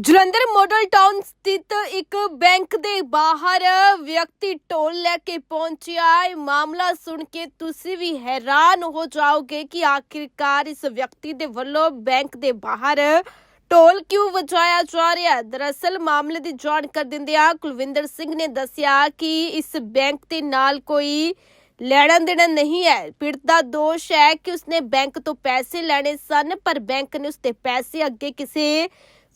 Jalandhar model town ਸਥਿਤ ਇੱਕ bank ਦੇ ਬਾਹਰ ਵਿਅਕਤੀ ਢੋਲ ਲੈ ਕੇ ਪਹੁੰਚਿਆ। ਇਹ ਮਾਮਲਾ ਸੁਣ ਕੇ ਤੁਸੀਂ ਵੀ ਹੈਰਾਨ ਹੋ ਜਾਓਗੇ ਕਿ ਆਖਿਰਕਾਰ ਇਸ ਵਿਅਕਤੀ ਦੇ ਵੱਲੋਂ ਬੈਂਕ ਦੇ ਬਾਹਰ ਢੋਲ ਕਿਉਂ ਵਜਾਇਆ ਜਾ ਰਿਹਾ ਹੈ? ਦਰਅਸਲ ਮਾਮਲੇ ਦੀ ਜਾਣਕਾਰੀ ਦਿੰਦਿਆਂ ਕੁਲਵਿੰਦਰ ਸਿੰਘ ਨੇ ਦੱਸਿਆ ਕਿ ਇਸ ਬੈਂਕ ਦੇ ਨਾਲ ਕੋਈ ਲੈਣਾ ਦੇਣਾ ਨਹੀਂ ਹੈ। ਪੀੜਤ ਦਾ ਦੋਸ਼ ਹੈ ਕਿ ਉਸਨੇ ਬੈਂਕ ਤੋਂ ਪੈਸੇ ਲੈਣੇ ਸਨ, ਪਰ ਬੈਂਕ ਨੇ ਉਸਦੇ ਪੈਸੇ ਅੱਗੇ ਕਿਸੇ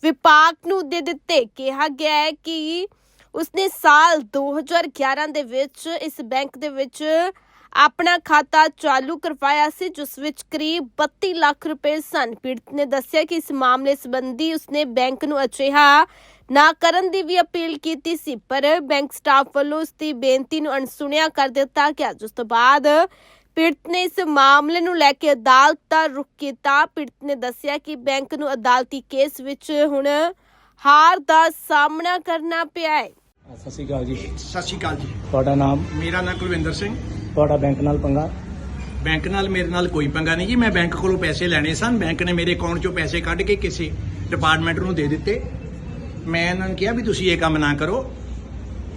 ਵਿਭਾਗ ਨੂੰ ਦੇ ਦਿੱਤੇ। ਕਿਹਾ ਗਿਆ ਹੈ ਕਿ ਉਸਨੇ ਸਾਲ 2011 ਦੇ ਵਿੱਚ ਇਸ ਬੈਂਕ ਦੇ ਵਿੱਚ ਆਪਣਾ ਖਾਤਾ ਚਾਲੂ ਕਰਵਾਇਆ ਸੀ, ਜਿਸ ਵਿੱਚ ਕਰੀਬ 32 ਲੱਖ ਰੁਪਏ ਸਨ। ਪੀੜਤ ਨੇ ਦੱਸਿਆ ਕਿ ਇਸ ਮਾਮਲੇ ਸੰਬੰਧੀ ਉਸਨੇ ਬੈਂਕ ਨੂੰ ਅਜਿਹਾ ਨਾ ਕਰਨ ਦੀ ਵੀ ਅਪੀਲ ਕੀਤੀ ਸੀ, ਪਰ ਬੈਂਕ ਸਟਾਫ ਵੱਲੋਂ ਉਸ ਦੀ ਬੇਨਤੀ ਨੂੰ ਅਣਸੁਣਿਆ ਕਰ ਦਿੱਤਾ ਗਿਆ, ਜਿਸ ਤੋਂ ਬਾਅਦ ਪੀੜਤ ਨੇ ਇਸ ਮਾਮਲੇ ਨੂੰ ਲੈ ਕੇ ਅਦਾਲਤ ਦਾ ਰੁਖ ਕੀਤਾ ਪੀੜਤ ਨੇ ਦੱਸਿਆ ਕਿ ਬੈਂਕ ਨੂੰ ਅਦਾਲਤੀ ਕੇਸ ਵਿੱਚ ਹੁਣ ਹਾਰ ਦਾ ਸਾਹਮਣਾ ਕਰਨਾ ਪਿਆ ਹੈ। ਸਤਿ ਸ਼੍ਰੀ ਅਕਾਲ ਜੀ। ਸਤਿ ਸ਼੍ਰੀ ਅਕਾਲ ਜੀ। ਤੁਹਾਡਾ ਨਾਮ? ਮੇਰਾ ਨਾਮ ਕੁਲਵਿੰਦਰ ਸਿੰਘ। ਤੁਹਾਡਾ ਬੈਂਕ ਨਾਲ ਪੰਗਾ? ਬੈਂਕ ਨਾਲ ਮੇਰੇ ਨਾਲ ਕੋਈ ਪੰਗਾ ਨਹੀਂ ਜੀ। ਮੈਂ ਬੈਂਕ ਕੋਲੋਂ ਪੈਸੇ ਲੈਣੇ ਸਨ। ਬੈਂਕ ਨੇ ਮੇਰੇ ਅਕਾਊਂਟ 'ਚੋਂ ਪੈਸੇ ਕੱਢ ਕੇ ਕਿਸੇ ਡਿਪਾਰਟਮੈਂਟ ਨੂੰ ਦੇ ਦਿੱਤੇ। ਮੈਂ ਇਹਨਾਂ ਨੂੰ ਕਿਹਾ ਵੀ ਤੁਸੀਂ ਇਹ ਕੰਮ ਨਾ ਕਰੋ।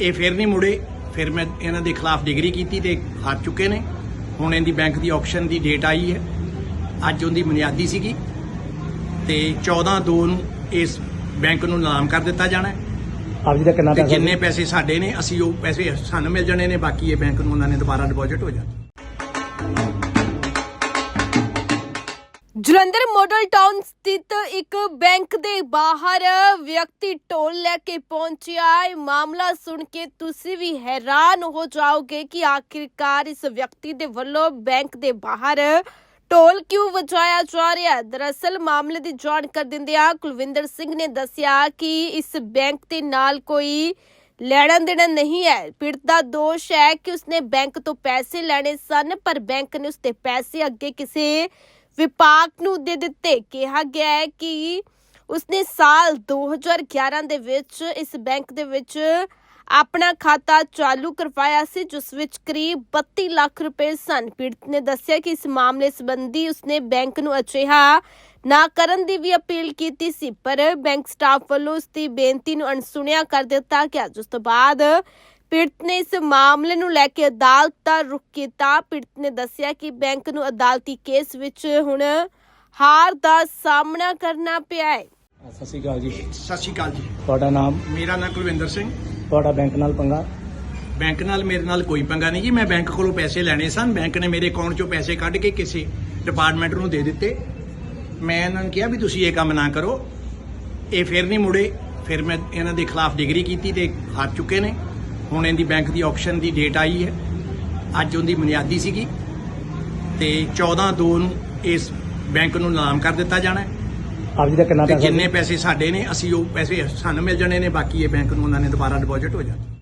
ਇਹ ਫਿਰ ਨਹੀਂ ਮੁੜੇ। ਫਿਰ ਮੈਂ ਇਹਨਾਂ ਦੇ ਖਿਲਾਫ ਡਿਗਰੀ ਕੀਤੀ ਤੇ ਹਾਰ ਚੁੱਕੇ ਨੇ। ਹੁਣ ਇਹਦੀ ਬੈਂਕ ਦੀ ਆਕਸ਼ਨ ਦੀ ਡੇਟ ਆਈ ਹੈ। ਅੱਜ ਉਹਦੀ ਬੁਨਿਆਦੀ ਸੀਗੀ ਤੇ 14 2 ਨੂੰ ਇਸ ਬੈਂਕ ਨੂੰ ਨਾਮ ਕਰ ਦਿੱਤਾ ਜਾਣਾ ਹੈ। ਆਪ ਜੀ ਦਾ ਕਿੰਨਾ ਤੇ ਪੈਸਾ? ਜਿੰਨੇ ਪੈਸੇ ਸਾਡੇ ਨੇ ਅਸੀਂ ਉਹ ਪੈਸੇ ਸਾਨੂੰ ਮਿਲ ਜਾਣੇ ਨੇ ਬਾਕੀ ਇਹ ਬੈਂਕ ਨੂੰ ਉਹਨਾਂ ਨੇ ਦੁਬਾਰਾ ਡਿਪੋਜ਼ਿਟ ਹੋ ਜਾਣਾ। ਜਲੰਧਰ ਮਾਡਲ ਟਾਊਨ ਸਥਿਤ ਇੱਕ ਬੈਂਕ ਦੇ ਬਾਹਰ ਵਿਅਕਤੀ ਢੋਲ ਲੈ ਕੇ ਪਹੁੰਚਿਆ। ਇਹ ਮਾਮਲਾ ਸੁਣ ਕੇ ਤੁਸੀਂ ਵੀ ਹੈਰਾਨ ਹੋ ਜਾਓਗੇ ਕਿ ਆਖਿਰਕਾਰ ਇਸ ਵਿਅਕਤੀ ਦੇ ਵੱਲੋਂ ਬੈਂਕ ਦੇ ਬਾਹਰ ਢੋਲ ਕਿਉਂ ਵਜਾਇਆ ਜਾ ਰਿਹਾ ਹੈ? ਦਰਅਸਲ ਮਾਮਲੇ ਦੀ ਜਾਣਕਾਰੀ ਦਿੰਦਿਆਂ ਕੁਲਵਿੰਦਰ ਸਿੰਘ ਨੇ ਦੱਸਿਆ ਕਿ ਇਸ ਬੈਂਕ ਦੇ ਨਾਲ ਕੋਈ ਲੈਣਾ ਦੇਣਾ ਨਹੀਂ ਹੈ। ਪੀੜਤ ਦਾ ਦੋਸ਼ ਹੈ ਕਿ ਉਸਨੇ ਬੈਂਕ ਤੋਂ ਪੈਸੇ ਲੈਣੇ ਸਨ, ਪਰ ਬੈਂਕ ਨੇ ਉਸਦੇ ਪੈਸੇ ਅੱਗੇ ਕਿਸੇ ਵਿਭਾਗ ਨੂੰ ਦੇ ਦਿੱਤੇ। ਕਿਹਾ ਗਿਆ ਹੈ ਕਿ ਉਸਨੇ ਸਾਲ 2011 ਦੇ ਵਿੱਚ ਇਸ ਬੈਂਕ ਦੇ ਵਿੱਚ ਆਪਣਾ ਖਾਤਾ ਚਾਲੂ ਕਰਵਾਇਆ ਸੀ, ਜਿਸ ਵਿੱਚ ਕਰੀਬ 32 ਲੱਖ ਰੁਪਏ ਸਨ। ਪੀੜਤ ਨੇ ਦੱਸਿਆ ਕਿ ਇਸ ਮਾਮਲੇ ਸੰਬੰਧੀ ਉਸਨੇ ਬੈਂਕ ਨੂੰ ਅਜਿਹਾ ਨਾ ਕਰਨ ਦੀ ਵੀ ਅਪੀਲ ਕੀਤੀ ਸੀ, ਪਰ ਬੈਂਕ ਸਟਾਫ ਵੱਲੋਂ ਉਸ ਦੀ ਬੇਨਤੀ ਨੂੰ ਅਣਸੁਣਿਆ ਕਰ ਦਿੱਤਾ ਗਿਆ, ਜਿਸ ਤੋਂ ਬਾਅਦ ਪੀੜਤ ਨੇ ਇਸ ਮਾਮਲੇ ਨੂੰ ਲੈ ਕੇ ਅਦਾਲਤ ਦਾ ਰੁਖ ਕੀਤਾ ਪੀੜਤ ਨੇ ਦੱਸਿਆ ਕਿ ਬੈਂਕ ਨੂੰ ਅਦਾਲਤੀ ਕੇਸ ਵਿੱਚ ਹੁਣ ਹਾਰ ਦਾ ਸਾਹਮਣਾ ਕਰਨਾ ਪਿਆ ਹੈ। ਸਤਿ ਸ਼੍ਰੀ ਅਕਾਲ ਜੀ। ਸਤਿ ਸ਼੍ਰੀ ਅਕਾਲ ਜੀ। ਤੁਹਾਡਾ ਨਾਮ? ਮੇਰਾ ਨਾਮ ਕੁਲਵਿੰਦਰ ਸਿੰਘ। ਤੁਹਾਡਾ ਬੈਂਕ ਨਾਲ ਪੰਗਾ? ਬੈਂਕ ਨਾਲ ਮੇਰੇ ਨਾਲ ਕੋਈ ਪੰਗਾ ਨਹੀਂ ਜੀ। ਮੈਂ ਬੈਂਕ ਕੋਲੋਂ ਪੈਸੇ ਲੈਣੇ ਸਨ। ਬੈਂਕ ਨੇ ਮੇਰੇ ਅਕਾਊਂਟ 'ਚੋਂ ਪੈਸੇ ਕੱਢ ਕੇ ਕਿਸੇ ਡਿਪਾਰਟਮੈਂਟ ਨੂੰ ਦੇ ਦਿੱਤੇ। ਮੈਂ ਇਹਨਾਂ ਨੂੰ ਕਿਹਾ ਵੀ ਤੁਸੀਂ ਇਹ ਕੰਮ ਨਾ ਕਰੋ। ਇਹ ਫਿਰ ਨਹੀਂ ਮੁੜੇ। ਫਿਰ ਮੈਂ ਇਹਨਾਂ ਦੇ ਖਿਲਾਫ ਡਿਗਰੀ ਕੀਤੀ ਤੇ ਹਾਰ ਚੁੱਕੇ ਨੇ। ਹੁਣ ਇਹਦੀ ਬੈਂਕ ਦੀ ਆਕਸ਼ਨ ਦੀ ਡੇਟ ਆਈ ਹੈ। ਅੱਜ ਉਹਦੀ ਬੁਨਿਆਦੀ ਸੀਗੀ ਤੇ 14 2 ਨੂੰ ਇਸ ਬੈਂਕ ਨੂੰ ਨਾਮ ਕਰ ਦਿੱਤਾ ਜਾਣਾ ਹੈ। ਆਪ ਜੀ ਦਾ ਕਿੰਨਾ ਪੈਸਾ? ਜਿੰਨੇ ਪੈਸੇ ਸਾਡੇ ਨੇ ਅਸੀਂ ਉਹ ਪੈਸੇ ਸਾਨੂੰ ਮਿਲ ਜਾਣੇ ਨੇ ਬਾਕੀ ਇਹ ਬੈਂਕ ਨੂੰ ਉਹਨਾਂ ਨੇ ਦੁਬਾਰਾ ਡਿਪੋਜ਼ਿਟ ਹੋ ਜਾਣਾ।